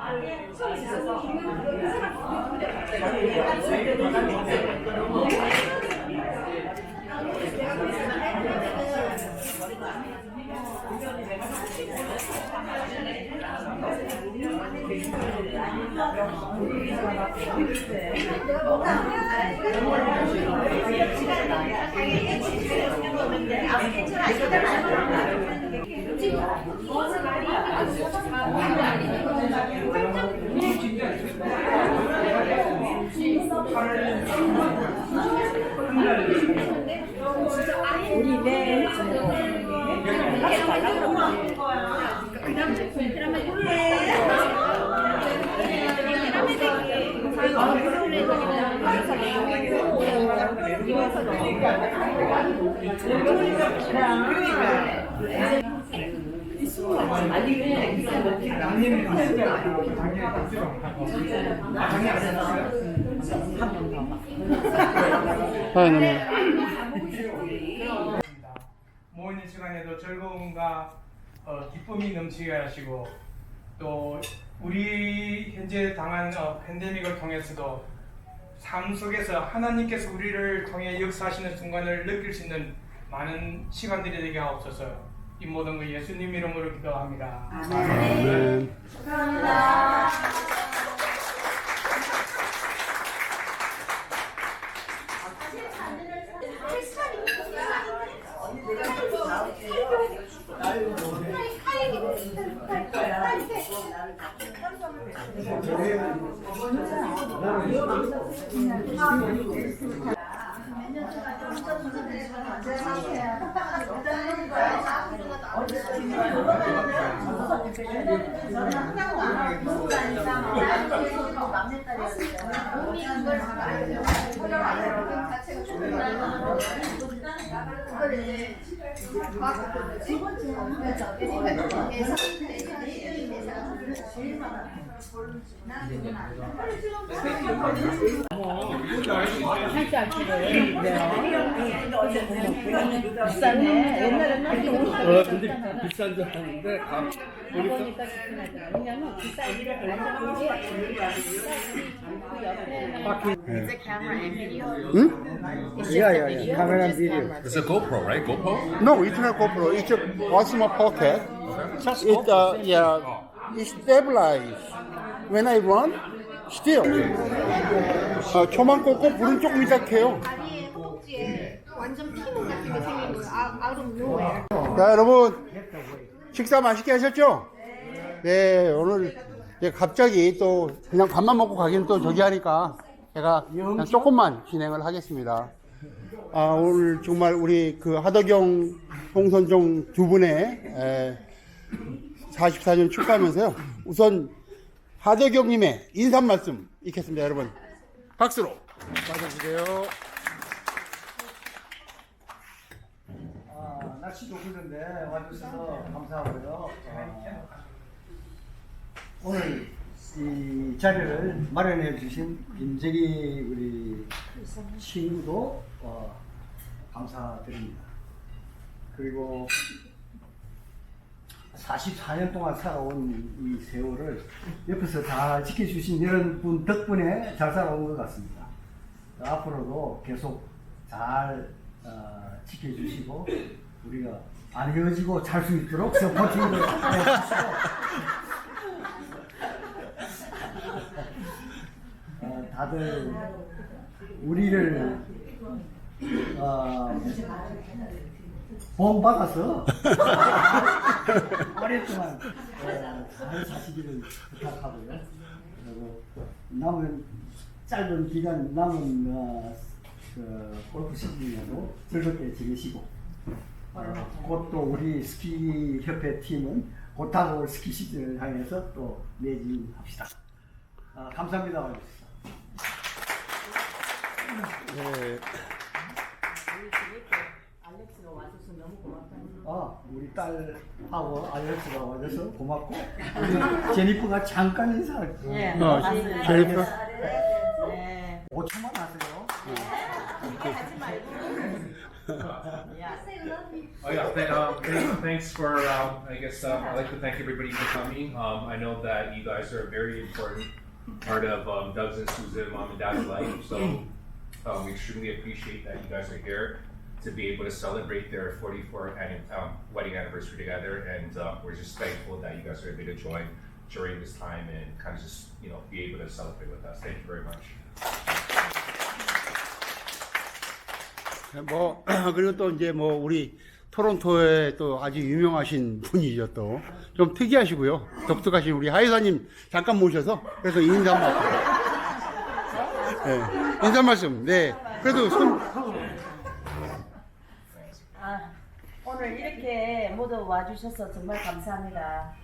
아니 처음 있어서 네. 모이는 시간에도 즐거움과 어, 기쁨이 넘치게 하시고 또 우리 현재 당한 어, 팬데믹을 통해서도 삶 속에서 하나님께서 우리를 통해 역사하시는 순간을 느낄 수 있는 많은 시간들이 되게 하옵소서 이 모든 거 예수님 이름으로 기도합니다. 아멘. 그걸 이제 막 직원 중에 계속 비싸네. 옛날에는 한 어, 근데 비싼 줄 아는데 가 보니까 보니까 비싸더라. 왜냐면 비싸기를 완전 이게 그 옆에는 네. It's a camera and video. 응? It's just a video. Camera just video. camera. It's a GoPro, right? GoPro? No, it's not GoPro. It's a Osmo Pocket. It uh, yeah, it Stabilize. When I run, still. 아, 초만 꽂고 불은 조금 nowhere. 자, 여러분 식사 맛있게 하셨죠? 네, 오늘 갑자기 또 그냥 밥만 먹고 가기는 또 저기 하니까 제가 그냥 조금만 진행을 하겠습니다. 아, 오늘 정말 우리 그 하덕영, 홍선종 두 분의 에, 44년 축하하면서요. 우선 하덕영님의 인사 말씀 읽겠습니다, 여러분. 박수로 맞아주세요. 아, 날씨도 그런데 와주셔서 감사하고요. 어, 오늘 이 자리를 마련해 주신 김재기 우리 친구도 어, 감사드립니다. 그리고 44년 동안 살아온 이 세월을 옆에서 다 지켜주신 이런 분 덕분에 잘 살아온 것 같습니다. 앞으로도 계속 잘 어, 지켜주시고 우리가 안 헤어지고 잘 수 있도록 서포팅을 해주시고 어, 다들 우리를 어, 본받아서 오랫동안 어, 잘 사시기를 부탁하고요. 그리고 남은 짧은 기간 남은 어, 그 골프 시즌에도 즐겁게 지내시고 어, 곧또 우리 스키 협회 팀은 곧하고 스키 시즌을 향해서 또 매진합시다. 어, 감사합니다. 와주셔서. 네. 알렉스가 와줘서 너무 고맙다. 아, 우리 딸하고 알렉스가 와줘서 고맙고 우리 제니퍼가 잠깐 인사할게요. 예. 어, 제니퍼. 네. 5초만 하세요. 하지 말고. Oh yeah, th- um, th- thanks for. Um, I guess um, I'd like to thank everybody for coming. Um, I know that you guys are a very important part of um, Doug's and Susan, mom and dad's life. So um, we extremely appreciate that you guys are here To be able to celebrate their 44th anni- um, wedding anniversary together, and uh, we're just thankful that you guys are able to join during this time and kind of just you know be able to celebrate with us. Thank you very much. 뭐 그리고 또 이제 뭐 우리 토론토에 또 아주 유명하신 분이죠 또 좀 특이하시고요 독특하신 우리 하이사님 잠깐 모셔서 그래서 인사 말씀 네, 인사 말씀 네 그래도 손 아, 오늘 이렇게 모두 와주셔서 정말 감사합니다.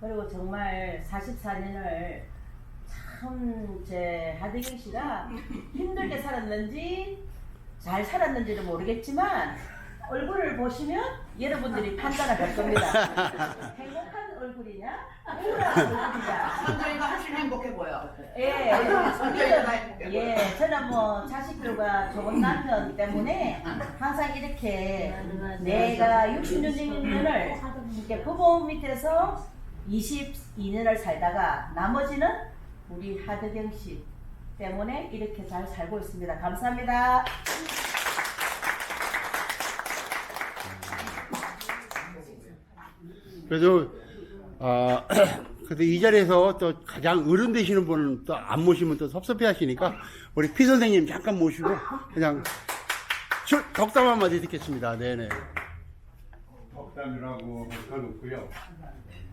그리고 정말 44년을 참 제 하대경 씨가 힘들게 살았는지 잘 살았는지는 모르겠지만 얼굴을 보시면 여러분들이 판단을 할 겁니다. 행복한 얼굴이냐, 우울한 얼굴이냐. 선정이가 훨씬 행복해 보여. 예, 선정이가 행복해 보여. 예, 저는 뭐 자식들과 좋은 남편 때문에 항상 이렇게 내가 60년을 이렇게 부모 밑에서 22년을 살다가 나머지는 우리 하드경 씨 때문에 이렇게 잘 살고 있습니다. 감사합니다. 그래도 아 그래도 이 자리에서 또 가장 어른 되시는 분은 또 안 모시면 또 섭섭해 하시니까 우리 피 선생님 잠깐 모시고 그냥 출, 덕담 한마디 듣겠습니다 네네 덕담이라고 없고요.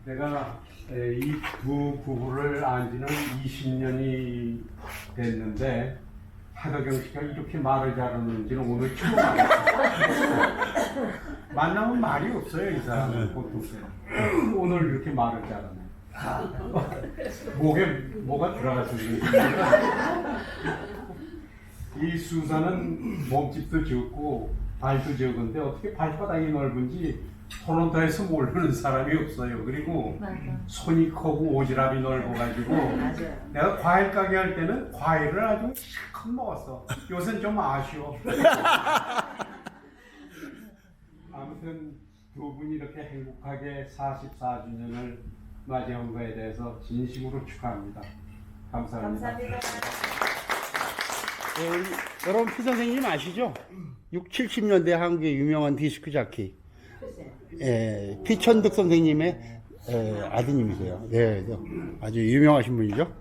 내가 이 두 부부를 안 지는 20년이 됐는데 하덕경 씨가 이렇게 말을 잘하는지는 오늘 처음 알았어요. 만나면 말이 없어요, 이 사람은 보통. 오늘 이렇게 말을 잘하네. 목에 뭐가 들어가서 그런지. 이 수사는 몸집도 적고 발도 적은데 어떻게 발바닥이 넓은지 토론토에서 모르는 사람이 없어요. 그리고 손이 크고 오지랖이 넓어가지고 내가 과일 가게 할 때는 과일을 아주 실컷 먹었어. 요새는 좀 아쉬워. 아무튼 두 분이 이렇게 행복하게 44주년을 맞이한 거에 대해서 진심으로 축하합니다. 감사합니다. 감사합니다. 네, 우리 여러분 피 선생님 아시죠? 6, 70년대 한국의 유명한 디스크 자키 예, 피천득 선생님의 예, 아드님이세요. 네, 그래서 아주 유명하신 분이죠.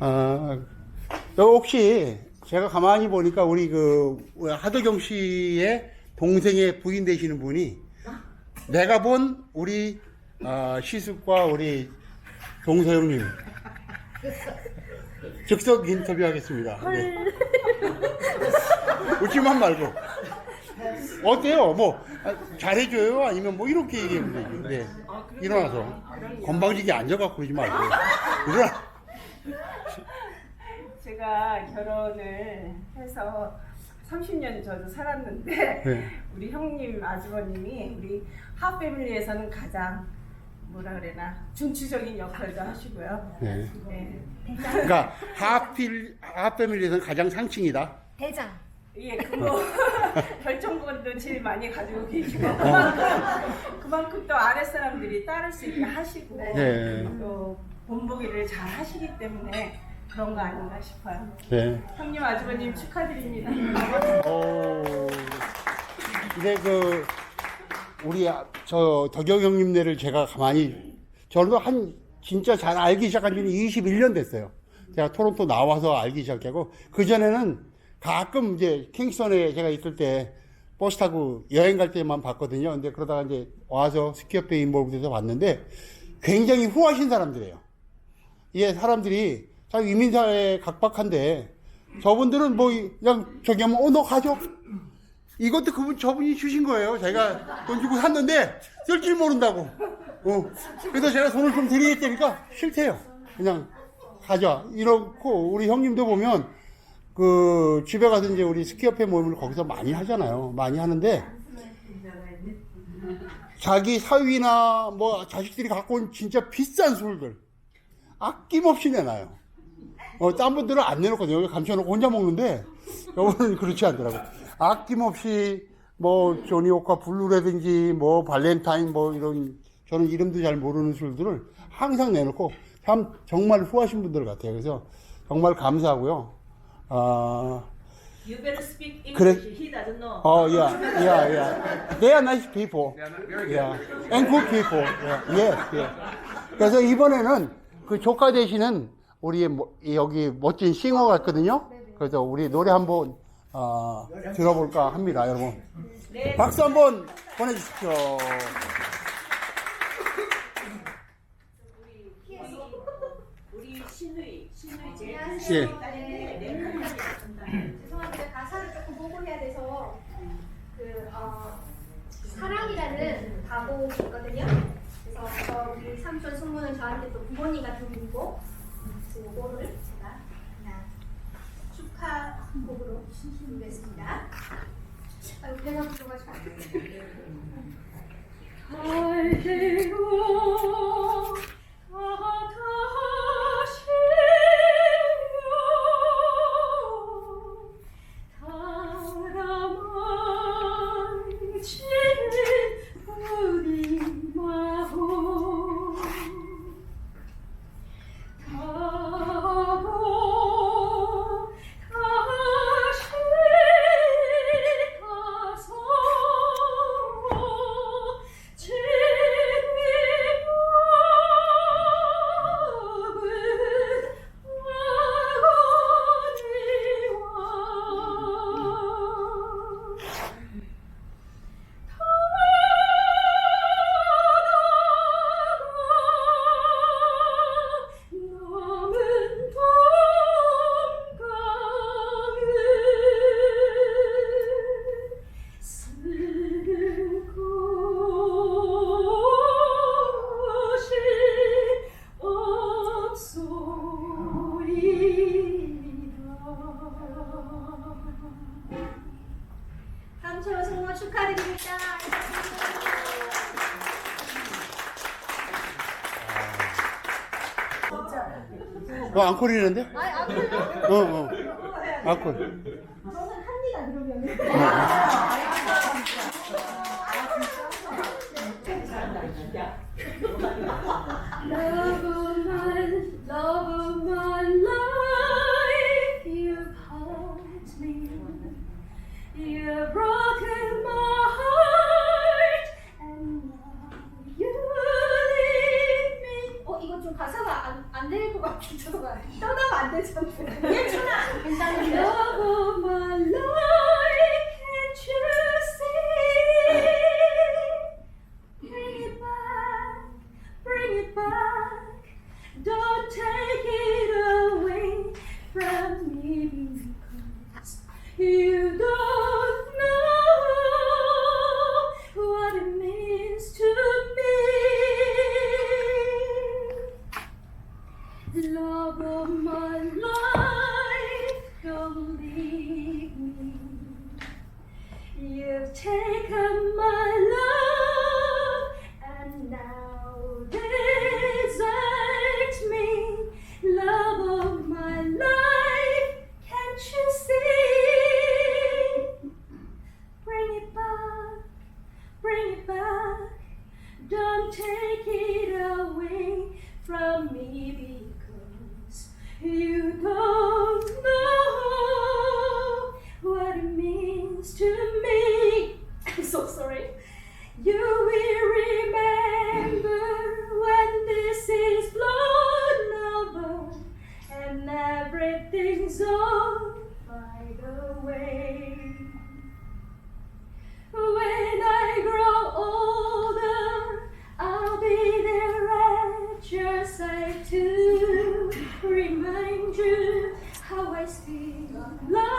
아, 또 혹시 제가 가만히 보니까 우리 그 하도경 씨의 동생의 부인 되시는 분이 내가 본 우리 아, 시숙과 우리 동서영님 즉석 인터뷰하겠습니다. 네. 웃지만 말고 어때요? 뭐 아, 잘해줘요? 아니면 뭐 이렇게 얘기하면 되죠. 네. 일어나서 건방지게 앉아갖고 그러지 말고 일어나. 제가 결혼을 해서 30년 저도 살았는데 네. 우리 형님 아주버님이 우리 하 패밀리에서는 가장 뭐라 그래나 중추적인 역할도 하시고요. 네. 네. 그러니까 하필 하 패밀리에서는 가장 상층이다. 대장. 예, 그거 결정권도 제일 많이 가지고 계시고 어. 그만큼 또 아랫사람들이 따를 수 있게 하시고 네. 또 본보기를 잘 하시기 때문에 그런 거 아닌가 싶어요. 네. 형님 아주버님 축하드립니다. 오. 근데 그 우리 아- 저 덕영 형님네를 제가 가만히 저도 한 진짜 잘 알기 시작한 지는 21년 됐어요. 제가 토론토 나와서 알기 시작하고 그 전에는 가끔 이제 킹스턴에 제가 있을 때 버스 타고 여행 갈 때만 봤거든요. 근데 그러다가 이제 와서 스키업에 인볼브돼서 봤는데 굉장히 후하신 사람들이에요. 이게 사람들이 참 이민사회 각박한데 저분들은 뭐 그냥 저기 하면 어너 가져 이것도 그분 저분이 주신 거예요. 제가 돈 주고 샀는데 쓸 줄 모른다고. 어. 그래서 제가 돈을 좀 드리겠다니까 싫대요. 그냥 가져. 이렇고 우리 형님도 보면 그 집에 가서 이제 우리 스키협회 모임을 거기서 많이 하잖아요. 많이 하는데 자기 사위나 뭐 자식들이 갖고 온 진짜 비싼 술들 아낌없이 내놔요. 어, 딴 분들은 안 내놓거든요. 여기 감춰놓고 혼자 먹는데, 여분은 그렇지 않더라고. 아낌없이, 뭐 조니 오카 블루라든지 뭐 발렌타인 뭐 이런 저는 이름도 잘 모르는 술들을 항상 내놓고 참 정말 후하신 분들 같아요. 그래서 정말 감사하고요. 아, You better speak English. 그래. He doesn't know. 어, yeah, yeah, yeah. They are nice people. Yeah, and good people. Yeah, yes, yeah. 그래서 이번에는 그 조카 대신은 우리 뭐- 여기 멋진 싱어 같거든요. 그래서 우리 노래 한번 어, 들어볼까 합니다, 여러분. 네. 박수 한번 보내주십시오. 우리 신우이, 신우이 제일 큰 예. 없소이다 삼촌 숙모 축하드립니다. 어, 앙콜이는데? 어, 어. 앙콜. 저는 합니다 그러면. always be alive.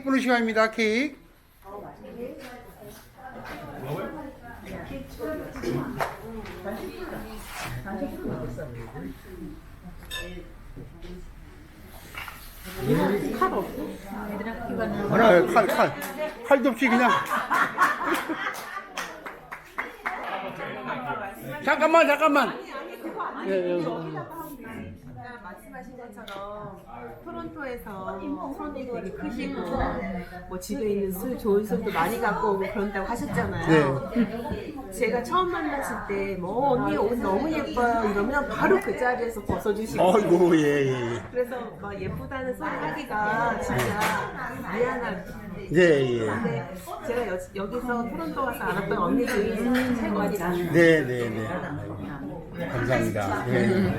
케이크 부는 시간입니다. 케이크. 뭐라 칼, 칼. 칼도 없이 그냥. 잠깐만, 잠깐만. 예, 예. 말씀하신 것처럼 토론토에서 손이 되게 크시고 뭐 집에 있는 술 좋은 술도 많이 갖고 오고 그런다고 하셨잖아요. 제가 처음 만났을 때 뭐 언니 옷 너무 예뻐요 이러면 바로 그 자리에서 벗어주시고 어이구, 예, 예, 예. 그래서 막 예쁘다는 소리 하기가 진짜 미안한. 네, 예. 근데 제가 여, 여기서 토론토 와서 알았던 언니 중에 최고입니다. 네, 네, 네. 감사합니다. 네.